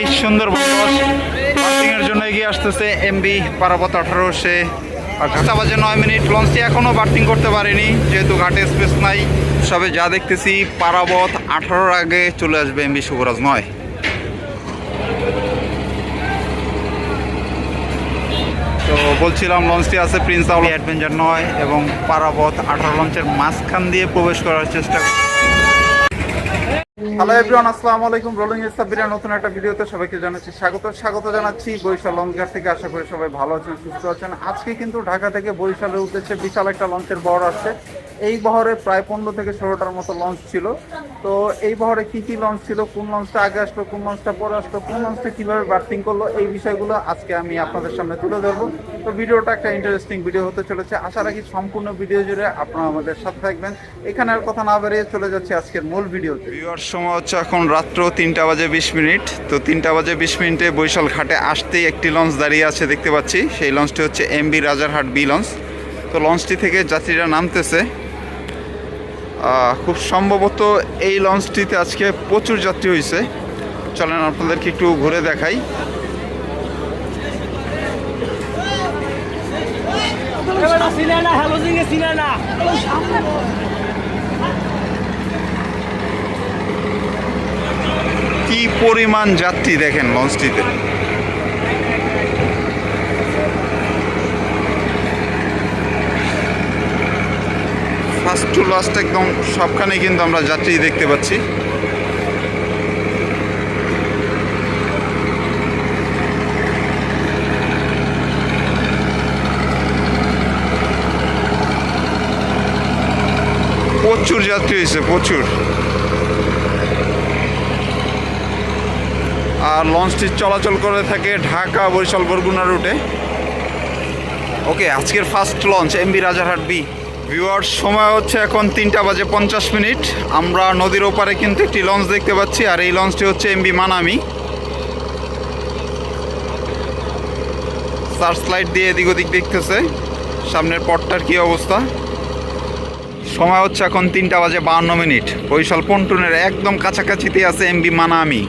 এই সুন্দর পার্কিং এর জন্য এগিয়ে আসতেছে এমবি পারাবত আঠারো। সে ঘাটা বাজে নয় মিনিট, লঞ্চটি এখনও বার্থিং করতে পারেনি। যেহেতু ঘাটে স্পেস নাই, সবে যা দেখতেছি পারাবত আঠারোর আগে চলে আসবে এমবি শুভরাজ নয়। তো বলছিলাম, লঞ্চটি আছে প্রিন্স আউলি অ্যাডভেঞ্চার নয়, এবং পারাবত আঠারো লঞ্চের মাঝখান দিয়ে প্রবেশ করার চেষ্টা হ্যালো এভরিওয়ান আসসালামু আলাইকুম। রোলিং সাব্বিরের নতুন একটা ভিডিওতে সবাইকে জানাচ্ছি স্বাগত। স্বাগত জানাচ্ছি বরিশাল লঞ্চঘাট থেকে। আশা করি সবাই ভালো আছেন, সুস্থ আছেন। আজকে কিন্তু ঢাকা থেকে বরিশালের উদ্দেশ্যে বিশাল একটা লঞ্চের বহর আসছে। এই বহরে প্রায় পনেরো থেকে ষোলোটার মতো লঞ্চ ছিল। তো এই বহরে কি কি লঞ্চ ছিল, কোন লঞ্চটা আগে আসলো, কোন লঞ্চটা পরে আসলো, কোন লঞ্চটা কীভাবে বার্থিং করল, এই বিষয়গুলো আজকে আমি আপনাদের সামনে তুলে ধরবো। তো ভিডিওটা একটা ইন্টারেস্টিং ভিডিও হতে চলেছে। আশা রাখি সম্পূর্ণ ভিডিও জুড়ে আপনারা আমাদের সাথে থাকবেন। এখানে আর কথা না বেরিয়ে চলে যাচ্ছে আজকের মূল ভিডিওতে ভিউয়ার সময় হচ্ছে এখন রাত্র তিনটা বাজে বিশ মিনিট। তো তিনটা বাজে বিশ মিনিটে বৈশাল ঘাটে আসতেই একটি লঞ্চ দাঁড়িয়ে আছে দেখতে পাচ্ছি। সেই লঞ্চটি হচ্ছে এমবি রাজারহাট বি লঞ্চ তো লঞ্চটি থেকে যাত্রীরা নামতেছে। খুব সম্ভবত এই লঞ্চটিতে আজকে প্রচুর যাত্রী হয়েছে। চলেন আপনাদেরকে একটু ঘুরে দেখাই। কি পরিমাণ যাত্রী দেখেন লঞ্চটিতে? ফার্স্ট টু লাস্ট একদম সবখানে কিন্তু আমরা যাত্রী দেখতে পাচ্ছি। প্রচুর যাত্রী হয়েছে, প্রচুর। আর লঞ্চটি চলাচল করে থাকে ঢাকা, বরিশাল, বরগুনা রুটে। ওকে, আজকের first launch, MB Rajarhat B. Viewer সময় হচ্ছে এখন তিনটা বাজে পঞ্চাশ মিনিট। আমরা নদীর ওপারে কিন্তু একটি লঞ্চ দেখতে পাচ্ছি, আর এই লঞ্চটি হচ্ছে এমবি মানামি। সার্চ লাইট দিয়ে এদিক ওদিক দেখতেছে, সামনের পটটার কি অবস্থা। সময় হচ্ছে এখন তিনটা বাজে বাহান্ন মিনিট। বৈশাল পন্টুনের একদম কাছাকাছিতে আছে এমবি মানামি।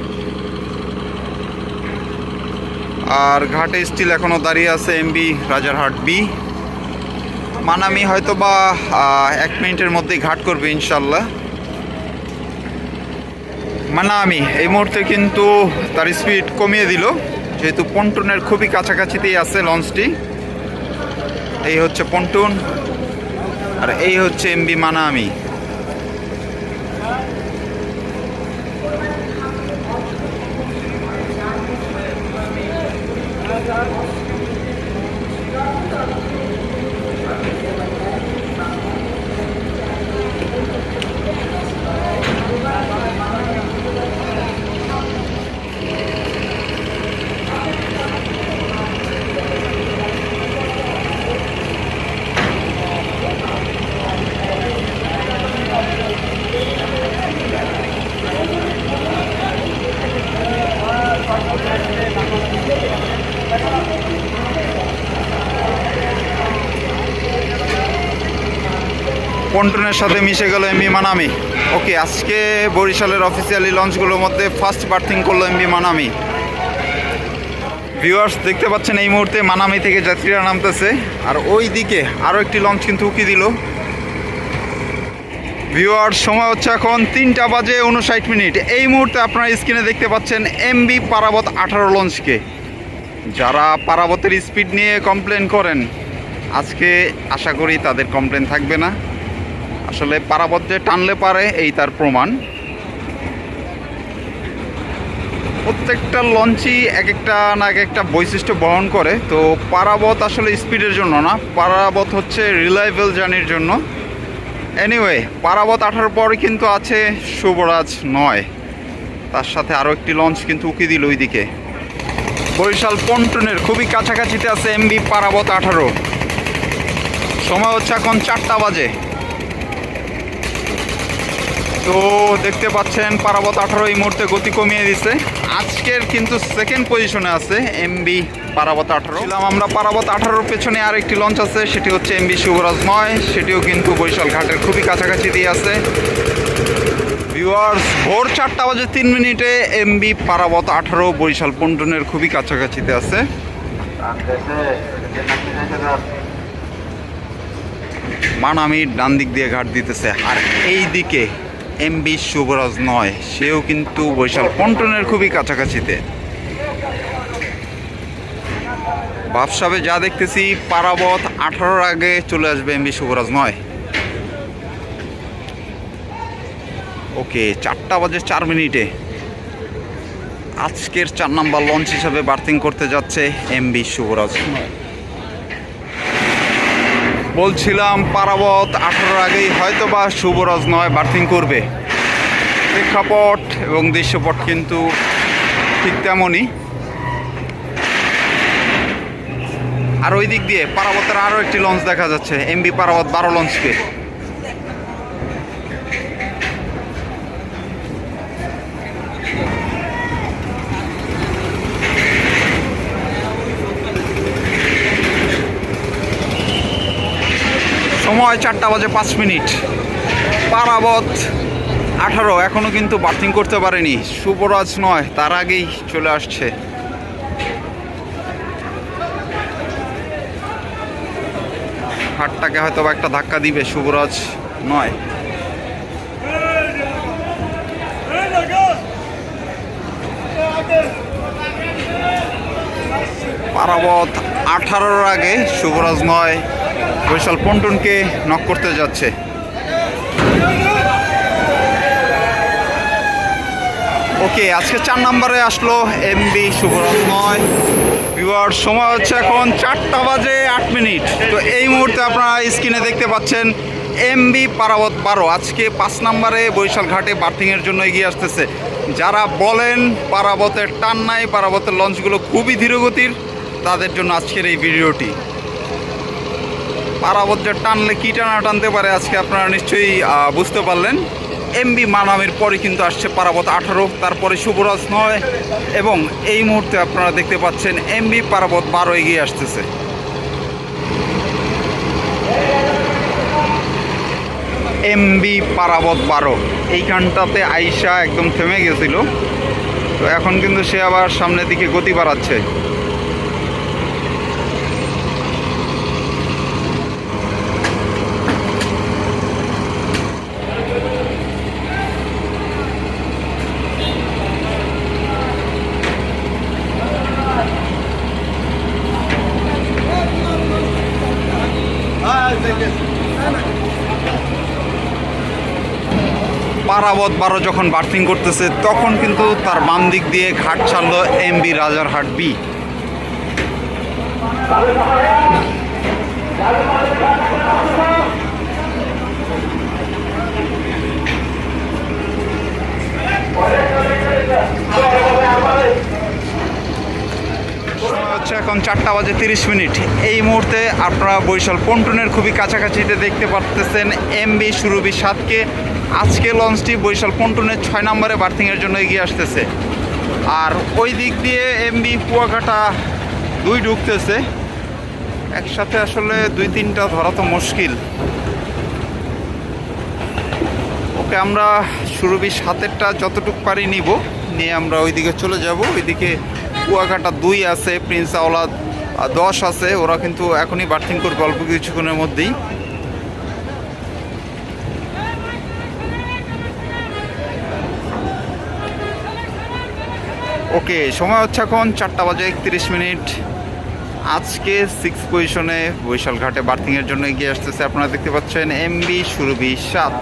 আর ঘাটে স্টিল এখনও দাঁড়িয়ে আছে এমবি রাজারহাট বি। মানামি হয়তো বা এক মিনিটের মধ্যেই ঘাট করবে ইনশাল্লাহ মানামি, এই মুহূর্তে কিন্তু তার স্পিড কমিয়ে দিল, যেহেতু পন্টুনের খুবই কাছাকাছিতেই আছে লঞ্চটি এই হচ্ছে পন্টুন, আর এই হচ্ছে এমবি মানামি। পন্টনের সাথে মিশে গেল এমবি মানামি। ওকে, আজকে বরিশালের অফিসিয়ালি লঞ্চগুলোর মধ্যে ফার্স্ট বার্থিং করল এমবি মানামি। ভিউয়ার্স দেখতে পাচ্ছেন এই মুহূর্তে মানামি থেকে যাত্রীরা নামতেছে। আর ওই দিকে আরও একটি লঞ্চ কিন্তু উকি দিল। ভিউয়ার্স সময় হচ্ছে এখন তিনটা বাজে উনষাট মিনিট। এই মুহূর্তে আপনারা স্ক্রিনে দেখতে পাচ্ছেন এমবি পারাবত আঠারো লঞ্চকে যারা পারাবতের স্পিড নিয়ে কমপ্লেন করেন, আজকে আশা করি তাদের কমপ্লেন থাকবে না। আসলে পারাবত যে টানলে পারে, এই তার প্রমাণ। প্রত্যেকটা লঞ্চই এক একটা না এক একটা বৈশিষ্ট্য বহন করে। তো পারাবত আসলে স্পিডের জন্য না, পারাবত হচ্ছে রিলায়েবল জার্নির জন্য। এনিওয়ে পারাবত আঠারো পরে কিন্তু আছে শুভরাজ নয়। তার সাথে আরও একটি লঞ্চ কিন্তু উকি দিল ওইদিকে। বরিশাল পন্টনের খুবই কাছাকাছিতে আছে এমবি পারাবত আঠারো। সময় হচ্ছে এখন চারটা বাজে। তো দেখতে পাচ্ছেন পারাবত আঠারো এই মুহূর্তে গতি কমিয়ে দিছে। আজকের কিন্তু সেকেন্ড পজিশনে আছে এমবি পারাবত আঠারো। ছিলাম আমরা পারাবত আঠারোর পেছনে আর একটি লঞ্চ আছে, সেটি হচ্ছে এমবি শুভরাজ নয় সেটিও কিন্তু বরিশাল ঘাটের খুবই কাছাকাছি দিয়ে আছে। ভিউয়ার্স ভোর চারটা বাজে তিন মিনিটে এমবি পারাবত আঠারো বরিশাল পন্টনের খুবই কাছাকাছিতে আছে। মানামির ডান দিক দিয়ে ঘাট দিতেছে আর এই দিকে এমবি শুভরাজ নয়, সেও কিন্তু বরিশাল পন্টনের খুবই কাছাকাছিতে। বাপসাবে যা দেখতেছি, পারাবত আঠারোর আগে চলে আসবে এমবি শুভরাজ নয়। ওকে, চারটা বাজে চার মিনিটে। আজকের চার নাম্বার লঞ্চ হিসাবে বার্থিং করতে যাচ্ছে এমবি শুভরাজ বলছিলাম পারাবত আঠারোর আগেই হয়তো বা শুভরাজ নয়, বার্থিং করবে। প্রেক্ষাপট এবং দৃশ্যপট কিন্তু ঠিক তেমনই। আর ওই দিক দিয়ে পারাবতের আরও একটি লঞ্চ দেখা যাচ্ছে এমবি পারাবত বারো লঞ্চকে সময় চারটা বাজে পাঁচ মিনিট। পারাবত আঠারো এখনও কিন্তু বার্থিং করতে পারেনি। শুভরাজ নয়, তার আগেই চলে আসছে। হাটটাকে হয়তো একটা ধাক্কা দিবে শুভরাজ নয়। পারাবত আঠারোর আগে, শুভরাজ নয়। বৈশাল পন্টনকে নক করতে যাচ্ছে। ওকে আজকে চার নম্বরে আসলো এমবি নয় বিবার সময় হচ্ছে এখন চারটা বাজে আট মিনিট। তো এই মুহূর্তে আপনারা স্ক্রিনে দেখতে পাচ্ছেন এমবি পারাবত বারো আজকে পাঁচ নম্বরে বৈশাল ঘাটে বার্থিংয়ের জন্য এগিয়ে আসতেছে। যারা বলেন পারাবতের টান নাই, পারাবতের লঞ্চগুলো খুবই ধীরগতির, তাদের জন্য আজকের এই ভিডিওটি। পারাবত যে টানলে কী টানা টানতে পারে আজকে আপনারা নিশ্চয়ই বুঝতে পারলেন। এমবি মানামের পরে কিন্তু আসছে পারাবত আঠারো, তারপরে শুভরাজ নয় এবং এই মুহূর্তে আপনারা দেখতে পাচ্ছেন এমবি পারাবত বারো এগিয়ে আসতেছে। এমবি পারাবত বারো এইখানটাতে আইসা একদম থেমে গেছিল। তো এখন কিন্তু সে আবার সামনের দিকে গতি বাড়াচ্ছে। পারাবত বারো যখন বার্থিং করতেছে, তখন কিন্তু তার বাম দিক দিয়ে ঘাট ছাড়লো এমবি রাজারহাট বি হচ্ছে এখন চারটা বাজে তিরিশ মিনিট। এই মুহূর্তে আপনারা বরিশাল পন্টনের খুবই কাছাকাছিতে দেখতে পারতেছেন এমবি সুরভি সাতকে। আজকে লঞ্চটি বরিশাল পন্টনের ছয় নম্বরে বার্থিংয়ের জন্য এগিয়ে আসতেছে। আর ওই দিক দিয়ে এমবি কুয়াকাটা দুই ঢুকতেছে। একসাথে আসলে দুই তিনটা ধরা তো মুশকিল। ওকে আমরা সুরভি সাতেরটা যতটুকু পারি নিব, নিয়ে আমরা ওইদিকে চলে যাব। ওইদিকে কুয়াকাটা দুই আছে, প্রিন্স আওলাদ দশ আছে। ওরা কিন্তু এখনই বার্থিং করবে অল্প কিছুক্ষণের মধ্যেই। ওকে, সময় হচ্ছে এখন চারটা বাজে একত্রিশ মিনিট। আজকে সিক্স পজিশনে বৈশাল ঘাটে বার্থিংয়ের জন্য এগিয়ে আসতেছে আপনারা দেখতে পাচ্ছেন এমবি সুরভি সাত।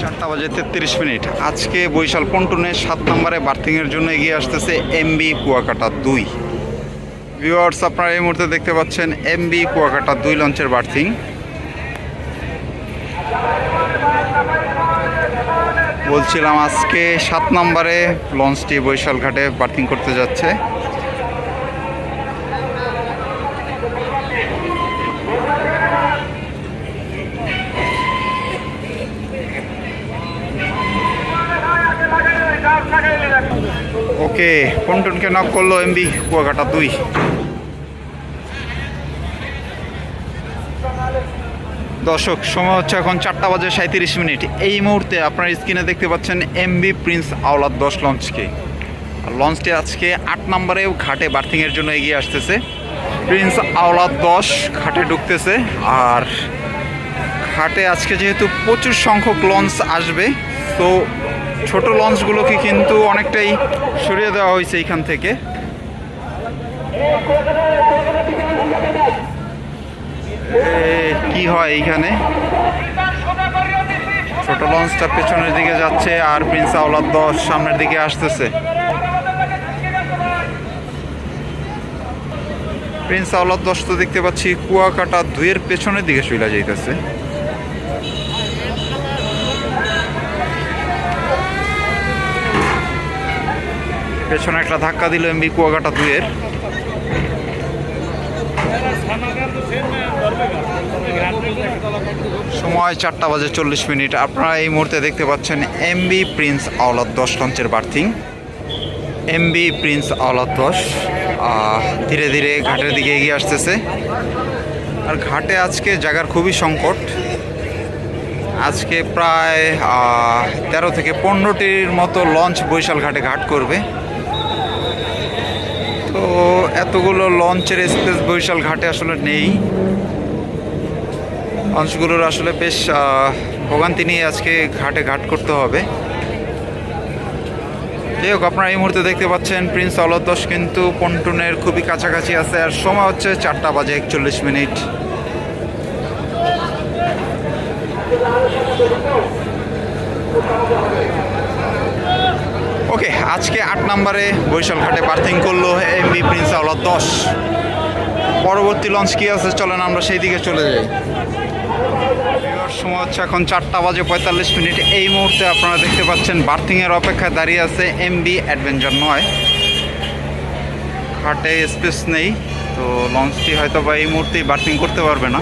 চারটা বাজে তেত্রিশ মিনিট। আজকে বৈশাল পন্টনের সাত নম্বরে বার্থিংয়ের জন্য এগিয়ে আসতেছে এমবি কুয়াকাটা দুই। ভিউয়ার্স আপনারা এই মুহূর্তে দেখতে পাচ্ছেন এমবি কুয়াকাটা দুই লঞ্চের বার্থিং। বলছিলাম আজকে সাত নম্বরে লঞ্চটি বৈশাল ঘাটে বার্থিং করতে যাচ্ছে। ওকে, পন্টনকে নক করল এমবি কুয়াকাটা দুই। দর্শক, সময় হচ্ছে এখন চারটা বাজে সাঁত্রিশ মিনিট। এই মুহূর্তে আপনার স্ক্রিনে দেখতে পাচ্ছেন এমবি প্রিন্স আওলাদ দশ লঞ্চকে লঞ্চটি আজকে আট নম্বরে ঘাটে বার্থিংয়ের জন্য এগিয়ে আসতেছে। প্রিন্স আওলাদ দশ ঘাটে ঢুকতেছে। আর ঘাটে আজকে যেহেতু প্রচুর সংখ্যক লঞ্চ আসবে, তো ছোট লঞ্চগুলোকে কিন্তু অনেকটাই সরিয়ে দেওয়া হয়েছে এইখান থেকে। কি হয় এইখানে? ছোট লঞ্চটা পেছনের দিকে যাচ্ছে আর প্রিন্স আওলাদ দশ সামনের দিকে আসতেছে। প্রিন্স আওলাদ দশ তো দেখতে পাচ্ছি কুয়াকাটা দুইয়ের পেছনের দিকে চলে যাইতেছে। পেছনে একটা ধাক্কা দিল এমবি কুয়াকাটা দুইয়ের। সময় চারটা বাজে চল্লিশ মিনিট। আপনারা এই মুহূর্তে দেখতে পাচ্ছেন এমবি প্রিন্স আওলাদ দশ লঞ্চের বার্থিং এমবি প্রিন্স আওলাদ দশ ধীরে ধীরে ঘাটের দিকে এগিয়ে আসতেছে। আর ঘাটে আজকে জায়গার খুবই সংকট। আজকে প্রায় তেরো থেকে পনেরোটির মতো লঞ্চ বৈশাল ঘাটে ঘাট করবে। তো এতগুলো লঞ্চের স্পেস বৈশাল ঘাটে আসলে নেই। লঞ্চগুলোর আসলে বেশ ভোগান্তি নিয়ে আজকে ঘাটে ঘাট করতে হবে। যাই হোক, আপনারা এই মুহূর্তে দেখতে পাচ্ছেন প্রিন্স অলদশ কিন্তু পন্টনের খুবই কাছাকাছি আছে আর সময় হচ্ছে চারটা বাজে একচল্লিশ মিনিট। ওকে আজকে আট নম্বরে বৈশাল ঘাটে বার্থিং করল এমবি প্রিন্স আওলাদ দশ। পরবর্তী লঞ্চ কী আছে? চলেন আমরা সেই দিকে চলে যাই। সময় হচ্ছে এখন চারটা বাজে পঁয়তাল্লিশ মিনিট। এই মুহূর্তে আপনারা দেখতে পাচ্ছেন বার্থিংয়ের অপেক্ষায় দাঁড়িয়ে আছে এমবি অ্যাডভেঞ্চার নয়। ঘাটে স্পেস নেই, তো লঞ্চটি হয়তো বা এই মুহূর্তেই বার্থিং করতে পারবে না।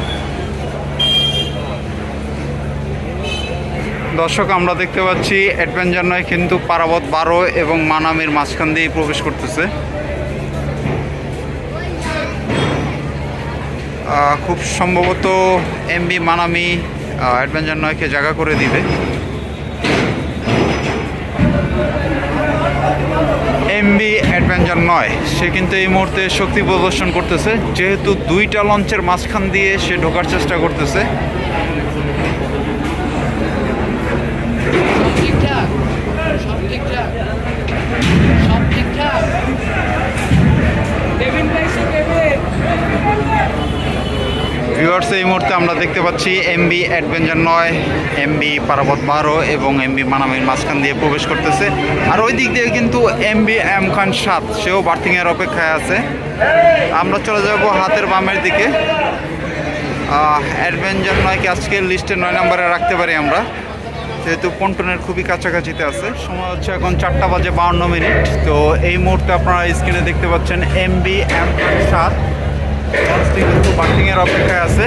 দর্শক, আমরা দেখতে পাচ্ছি অ্যাডভেঞ্চার নয়, কিন্তু পারাবত বারো এবং মানামির মাঝখান দিয়ে প্রবেশ করতেছে। খুব সম্ভবত এমবি মানামি অ্যাডভেঞ্চার নয়কে জায়গা করে দিবে। এমবি অ্যাডভেঞ্চার নয়, সে কিন্তু এই মুহূর্তে শক্তি প্রদর্শন করতেছে। যেহেতু দুইটা লঞ্চের মাঝখান দিয়ে সে ঢোকার চেষ্টা করতেছে সব ভিউয়ার্স এই মুহূর্তে আমরা দেখতে পাচ্ছি এমবি অ্যাডভেঞ্চার নয় এমবি পারাবত বারো এবং এমবি মানামির মাঝখান দিয়ে প্রবেশ করতেছে। আর ওই দিক দিয়ে কিন্তু এমবি এম খান সাত, সেও বার্থিংয়ের অপেক্ষায় আছে। আমরা চলে যাব হাতের বামের দিকে। অ্যাডভেঞ্চার নয়কে আজকের লিস্টে নয় নম্বরে রাখতে পারি আমরা। যেহেতু পন্টনের খুবই কাছাকাছিতে আছে। সময় হচ্ছে এখন চারটা বাজে বাউন্ন মিনিট। তো এই মুহূর্তে আপনারা স্ক্রিনে দেখতে পাচ্ছেন এমবি এম সাত। লঞ্চটি কিন্তু বার্থিংয়ের অপেক্ষায় আছে।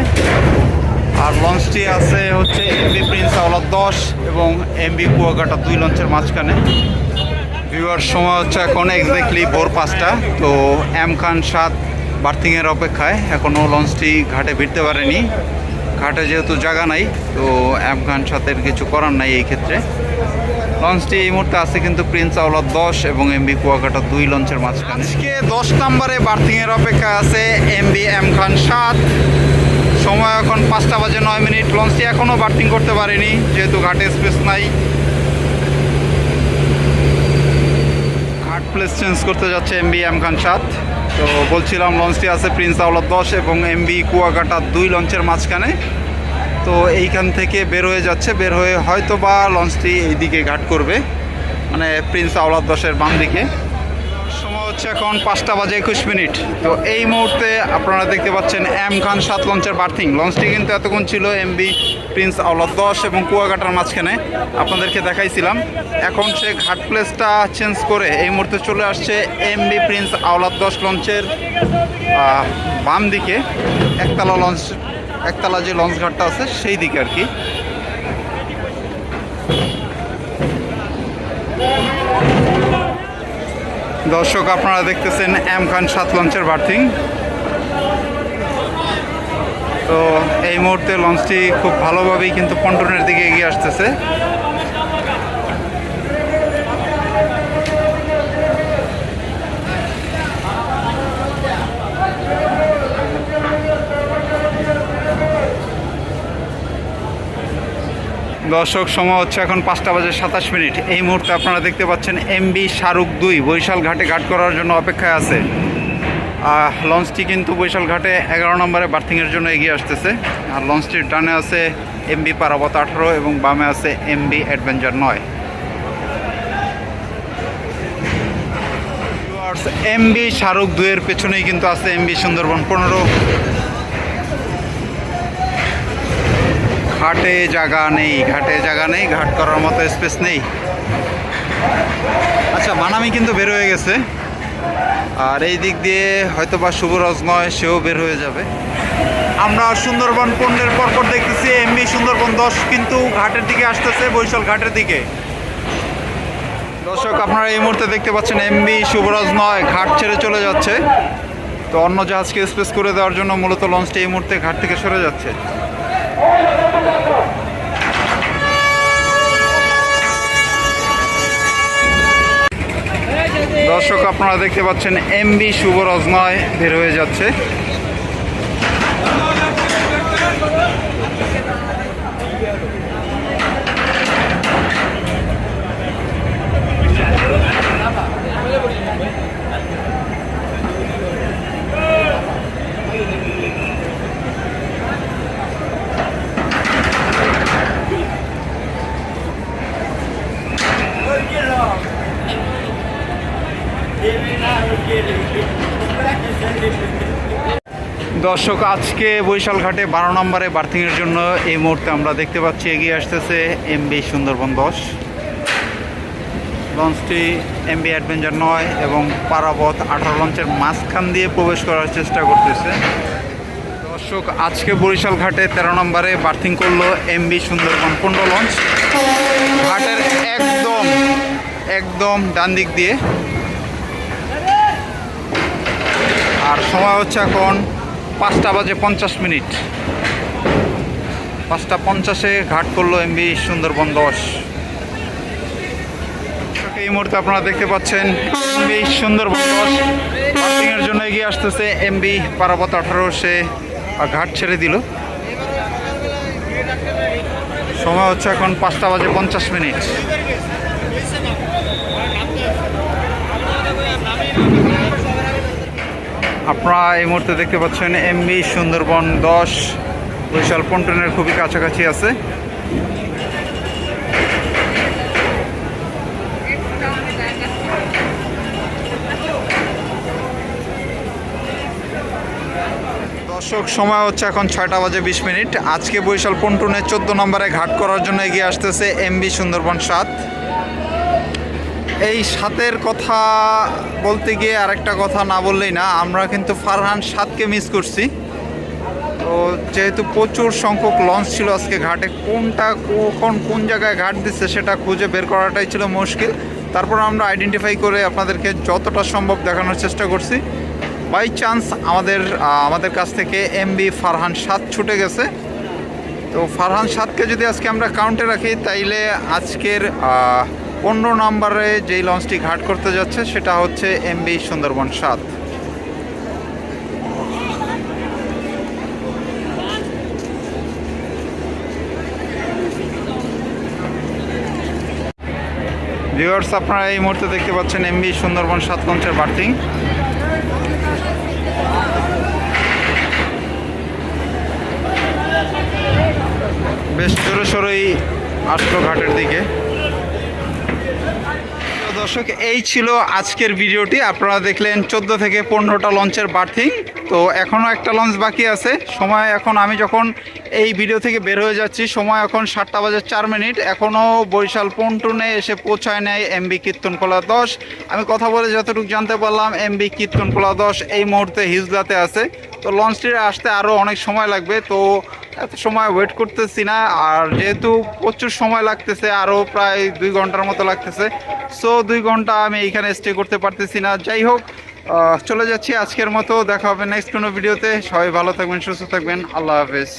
আর লঞ্চটি আছে হচ্ছে এমবি প্রিন্স আওলাদ দশ এবং এমবি কুয়াকাটা দুই লঞ্চের মাঝখানে। ভিউয়ার সময় হচ্ছে এখন এক্স্যাক্টলি ভোর পাঁচটা। তো এম খান সাত বার্থিংয়ের অপেক্ষায় এখনও লঞ্চটি ঘাটে ভিড়তে পারেনি। ঘাটে যেহেতু জায়গা নাই, তো খান সাতের কিছু করার নাই এই ক্ষেত্রে। লঞ্চটি এই মুহূর্তে আছে কিন্তু প্রিন্স আওলাদ দশ এবং এমবি কুয়াকাটা দুই লঞ্চের মাঝখানে। আজকে দশ নম্বরে বার্থিংয়ের অপেক্ষা আছে এমবি এম খান সাত। সময় এখন পাঁচটা বাজে নয় মিনিট। লঞ্চটি এখনও বার্থিং করতে পারেনি, যেহেতু ঘাটে স্পেস নাই। ঘাট প্লেস চেঞ্জ করতে যাচ্ছে এমবি এম খান সাত। তো বলছিলাম লঞ্চটি আছে প্রিন্স আওলাদ দশ এবং এমবি কুয়াকাটা দুই লঞ্চের মাঝখানে। তো এইখান থেকে বের হয়ে যাচ্ছে, বের হয়ে হয়তো বা লঞ্চটি এইদিকে ঘাট করবে মানে প্রিন্স আওলাদ দশের বাম দিকে সময় হচ্ছে এখন পাঁচটা বাজে একুশ মিনিট। তো এই মুহূর্তে আপনারা দেখতে পাচ্ছেন এম খান সাত লঞ্চের বার্থিং। লঞ্চটি কিন্তু এতক্ষণ ছিল এমবি, প্রিন্স আওলাদ দশ এবং কুয়াকাটার মাঝখানে। আপনাদেরকে দেখাইছিলাম। এখন সে ঘাট প্লেসটা চেঞ্জ করে এই মুহূর্তে চলে আসছে এমবি, প্রিন্স আওলাদ দশ লঞ্চের বাম দিকে একতলা লঞ্চ, একতলা যে লঞ্চ ঘাটটা আছে সেই দিকে আর কি। দর্শক, আপনারা দেখতেছেন এম খান সাত লঞ্চের বার্থিং তো এই মুহূর্তে লঞ্চটি খুব ভালোভাবেই কিন্তু পন্টনের দিকে এগিয়ে আসতেছে। দর্শক সময় হচ্ছে এখন পাঁচটা বাজে সাতাশ মিনিট। এই মুহূর্তে আপনারা দেখতে পাচ্ছেন এমবি শাহরুখ দুই বৈশাল ঘাটে ঘাট করার জন্য অপেক্ষায় আছে। আহ, লঞ্চটি কিন্তু বৈশাল ঘাটে এগারো নম্বরে বার্থিংয়ের জন্য এগিয়ে আসতেছে। আর লঞ্চটির ডানে আছে এমবি পারাবত আঠারো এবং বামে আছে এমবি অ্যাডভেঞ্চার নয়। এমবি শাহরুখ দুইয়ের পেছনেই কিন্তু আছে এমবি সুন্দরবন পনেরো। ঘাটে জায়গা নেই, ঘাটে জায়গা নেই, ঘাট করার মতো স্পেস নেই। আচ্ছা মানামি কিন্তু বের হয়ে গেছে। আর এই দিক দিয়ে হয়তো বা শুভরজ নয়, সেও বের হয়ে যাবে। আমরা সুন্দরবন পণ্যের পরপর দেখতেছি এমবি সুন্দরবন দশ কিন্তু ঘাটের দিকে আসতেছে বৈশাল ঘাটের দিকে। দর্শক, আপনারা এই মুহূর্তে দেখতে পাচ্ছেন এমবি শুভরাজ নয়, ঘাট ছেড়ে চলে যাচ্ছে। তো অন্য জাহাজকে স্পেস করে দেওয়ার জন্য মূলত লঞ্চটি এই মুহূর্তে ঘাট থেকে সরে যাচ্ছে। দর্শক আপনারা দেখতে পাচ্ছেন এমবি শুভরজ নয় বের হয়ে যাচ্ছে। দর্শক, আজকে বৈশাল ঘাটে বারো নম্বরে বার্থিংয়ের জন্য এই মুহূর্তে আমরা দেখতে পাচ্ছি এগিয়ে আসতেছে এমবি সুন্দরবন দশ। লঞ্চটি এমবি অ্যাডভেঞ্চার নয় এবং পারাবত আঠারো লঞ্চের মাঝখান দিয়ে প্রবেশ করার চেষ্টা করতেছে। দর্শক, আজকে বরিশাল ঘাটে তেরো নম্বরে বার্থিং করল এমবি সুন্দরবন পনেরো লঞ্চ। ঘাটের একদম একদম ডান দিক দিয়ে আর সময় হচ্ছে এখন পাঁচটা বাজে পঞ্চাশ মিনিট। পাঁচটা পঞ্চাশে ঘাট করল এমবি সুন্দরবন দশ। এই মুহূর্তে আপনারা দেখতে পাচ্ছেন এমবি সুন্দরবন দশ। পার্কিংয়ের জন্য এগিয়ে আসতেছে এমবি পারাবত আঠারো, সে ঘাট ছেড়ে দিল। সময় হচ্ছে এখন পাঁচটা বাজে পঞ্চাশ মিনিট। আপনারা এই মুহূর্তে দেখতে পাচ্ছেন এমবি সুন্দরবন দশ বৈশাল পন্টনের খুবই কাছাকাছি আছে। দর্শক, সময় হচ্ছে এখন ছয়টা বাজে বিশ মিনিট। আজকে বৈশাল পন্টনের চোদ্দ নম্বরে ঘাট করার জন্য এগিয়ে আসতেছে এমবি সুন্দরবন সাত। এই সাতের কথা বলতে গিয়ে আরেকটা কথা না বললেই না, আমরা কিন্তু ফারহান সাতকে মিস করছি। তো যেহেতু প্রচুর সংখ্যক লঞ্চ ছিল আজকে ঘাটে, কোনটা, কখন, কোন জায়গায় ঘাট দিচ্ছে সেটা খুঁজে বের করাটাই ছিল মুশকিল। তারপর আমরা আইডেন্টিফাই করে আপনাদেরকে যতটা সম্ভব দেখানোর চেষ্টা করছি। বাই চান্স আমাদের আমাদের কাছ থেকে এমবি ফারহান সাত ছুটে গেছে। তো ফারহান সাতকে যদি আজকে আমরা কাউন্টে রাখি, তাইলে আজকের পনেরো নম্বরে যেই লঞ্চটি ঘাট করতে যাচ্ছে, সেটা হচ্ছে এমবি সুন্দরবন সাত। ভিউয়ার্স আপনারা এই মুহূর্তে দেখতে পাচ্ছেন এমবি সুন্দরবন সাত লঞ্চের বার্থিং বেশ জোরে সরেই আসলো ঘাটের দিকে। দর্শক, এই ছিল আজকের ভিডিওটি। আপনারা দেখলেন চোদ্দ থেকে পনেরোটা লঞ্চের বার্থিং তো এখনও একটা লঞ্চ বাকি আছে। সময় এখন আমি যখন এই ভিডিও থেকে বের হয়ে যাচ্ছি, সময় এখন সাতটা বাজে চার মিনিট। এখনও বরিশাল পন্টুনে এসে পৌঁছায় নেয় এমবি কীর্তনকলা দশ। আমি কথা বলে যতটুকু জানতে পারলাম, এমবি কীর্তনকলা দশ এই মুহূর্তে হিজলাতে আছে। তো লঞ্চটির আসতে আরও অনেক সময় লাগবে। তো এত সময় ওয়েট করতেছি না, আর যেহেতু প্রচুর সময় লাগতেছে আরও প্রায় দুই ঘণ্টার মতো লাগতেছে সো দুই ঘণ্টা আমি এইখানে স্টে করতে পারতেছি না। যাই হোক চলে যাচ্ছি আজকের মতো, দেখা হবে নেক্সট কোনো ভিডিওতে সবাই ভালো থাকবেন, সুস্থ থাকবেন, আল্লাহ হাফেজ।